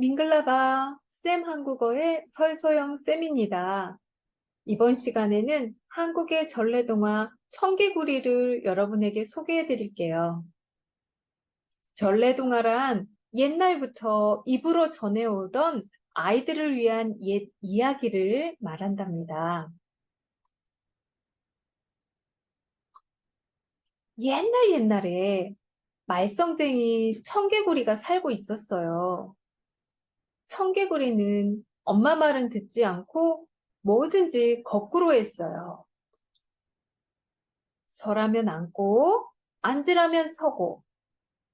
밍글라바 쌤 한국어의 설소영 쌤입니다. 이번 시간에는 한국의 전래동화 청개구리를 여러분에게 소개해 드릴게요. 전래동화란 옛날부터 입으로 전해오던 아이들을 위한 옛 이야기를 말한답니다. 옛날 옛날에 말썽쟁이 청개구리가 살고 있었어요. 청개구리는 엄마 말은 듣지 않고 뭐든지 거꾸로 했어요. 서라면 앉고, 앉으라면 서고,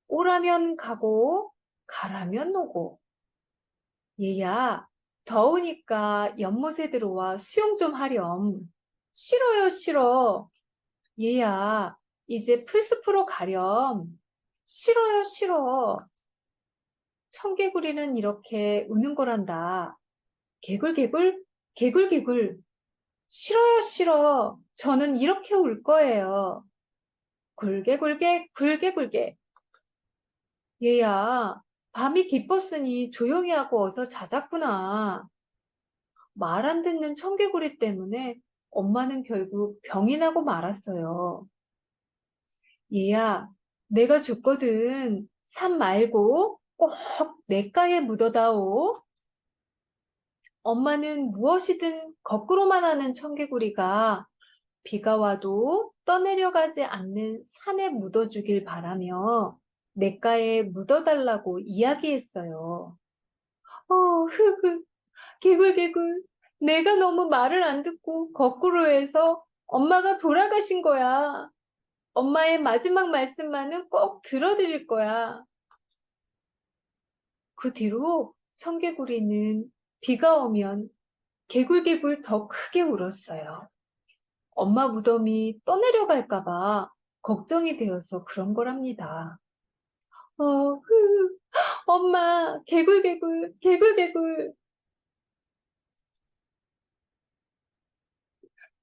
오라면 가고, 가라면 오고. 얘야, 더우니까 연못에 들어와 수영 좀 하렴. 싫어요, 싫어. 얘야, 이제 풀숲으로 가렴. 싫어요, 싫어. 청개구리는 이렇게 우는 거란다. 개굴개굴, 개굴개굴. 싫어요, 싫어. 저는 이렇게 울 거예요. 굴개굴개, 굴개굴개. 얘야, 밤이 깊었으니 조용히 하고 어서 자자꾸나. 말 안 듣는 청개구리 때문에 엄마는 결국 병이 나고 말았어요. 얘야, 내가 죽거든. 산 말고 꼭 냇가에 묻어다오. 엄마는 무엇이든 거꾸로만 하는 청개구리가 비가 와도 떠내려가지 않는 산에 묻어주길 바라며 냇가에 묻어달라고 이야기했어요. 어, 흐흐, 개굴개굴. 내가 너무 말을 안 듣고 거꾸로 해서 엄마가 돌아가신 거야. 엄마의 마지막 말씀만은 꼭 들어드릴 거야. 그 뒤로 청개구리는 비가 오면 개굴개굴 더 크게 울었어요. 엄마 무덤이 떠내려갈까봐 걱정이 되어서 그런 거랍니다. 어, 흐, 엄마, 개굴개굴, 개굴개굴.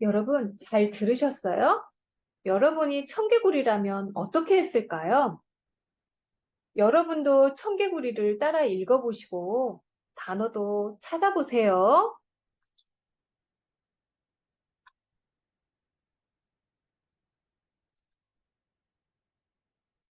여러분, 잘 들으셨어요? 여러분이 청개구리라면 어떻게 했을까요? 여러분도 청개구리를 따라 읽어보시고 단어도 찾아보세요.